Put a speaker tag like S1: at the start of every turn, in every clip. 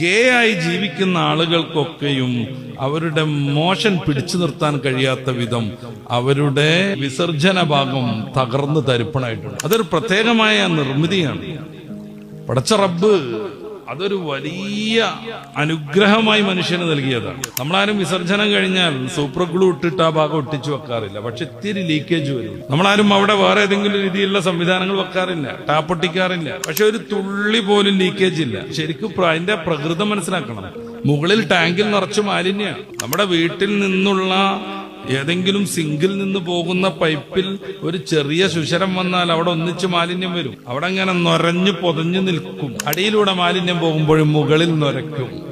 S1: ഗേ ആയി ജീവിക്കുന്ന ആളുകൾക്കൊക്കെയും അവരുടെ മോഷൻ പിടിച്ചു നിർത്താൻ കഴിയാത്ത വിധം അവരുടെ വിസർജന ഭാഗം തകർന്ന് തരിപ്പണായിട്ടുണ്ട്. അതൊരു പ്രത്യേകമായ നിർമ്മിതിയാണ്. പടച്ച റബ്ബ് അതൊരു വലിയ അനുഗ്രഹമായി മനുഷ്യന് നൽകിയതാണ്. നമ്മളാരും വിസർജനം കഴിഞ്ഞാൽ സൂപ്പർ ഗ്ലൂ ഇട്ടിട്ട് ആ ഭാഗം ഒട്ടിച്ചു വെക്കാറില്ല. പക്ഷെ ഇത്തിരി ലീക്കേജ് വരും. നമ്മളാരും അവിടെ വേറെ ഏതെങ്കിലും രീതിയിലുള്ള സംവിധാനങ്ങൾ വെക്കാറില്ല. ടാപ്പ് ഒട്ടിക്കാറില്ല പക്ഷെ ഒരു തുള്ളി പോലും ലീക്കേജ് ഇല്ല. ശരിക്കും അതിന്റെ പ്രകൃതം മനസ്സിലാക്കണം. മുകളിൽ ടാങ്കിൽ നിറച്ച് മാലിന്യ നമ്മുടെ വീട്ടിൽ നിന്നുള്ള ഏതെങ്കിലും സിങ്കിൽ നിന്ന് പോകുന്ന പൈപ്പിൽ ഒരു ചെറിയ ശുശരം വന്നാൽ അവിടെ ഒന്നിച്ച് മാലിന്യം വരും. അവിടെ അങ്ങനെ നൊരഞ്ഞു പൊതഞ്ഞു നിൽക്കും. അടിയിലൂടെ മാലിന്യം പോകുമ്പോഴും മുകളിൽ നൊരയ്ക്കും.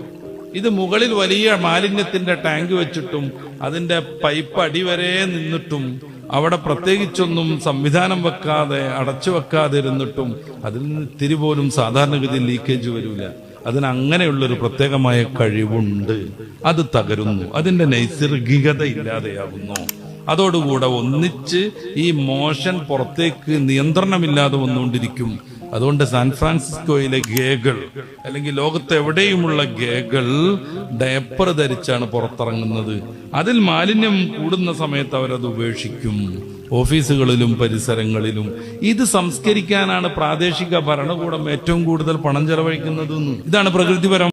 S1: ഇത് മുകളിൽ വലിയ മാലിന്യത്തിന്റെ ടാങ്ക് വെച്ചിട്ടും അതിന്റെ പൈപ്പ് അടിവരെ നിന്നിട്ടും അവിടെ പ്രത്യേകിച്ചൊന്നും സംവിധാനം വെക്കാതെ അടച്ചു വെക്കാതെ ഇരുന്നിട്ടും അതിൽ നിന്ന് ഇത്തിരി പോലും സാധാരണഗതിയിൽ ലീക്കേജ് വരില്ല അതിന് അങ്ങനെയുള്ളൊരു പ്രത്യേകമായ കഴിവുണ്ട്. അത് തകരുന്നു. അതിന്റെ നൈസർഗികത ഇല്ലാതെയാകുന്നു അതോടുകൂടെ ഒന്നിച്ച് ഈ മോഷൻ പുറത്തേക്ക് നിയന്ത്രണമില്ലാതെ വന്നുകൊണ്ടിരിക്കും. അതുകൊണ്ട് സാൻ ഫ്രാൻസിസ്കോയിലെ ഗേകൾ അല്ലെങ്കിൽ ലോകത്ത് എവിടെയുമുള്ള ഗേകൾ ഡയപ്പർ ധരിച്ചാണ് പുറത്തിറങ്ങുന്നത്. അതിൽ മാലിന്യം കൂടുന്ന സമയത്ത് അവരത് ഉപേക്ഷിക്കും. ഓഫീസുകളിലും പരിസരങ്ങളിലും. ഇത് സംസ്കരിക്കാനാണ് പ്രാദേശിക ഭരണകൂടം ഏറ്റവും കൂടുതൽ പണം ചെലവഴിക്കുന്നത്. ഇതാണ് പ്രകൃതിപരം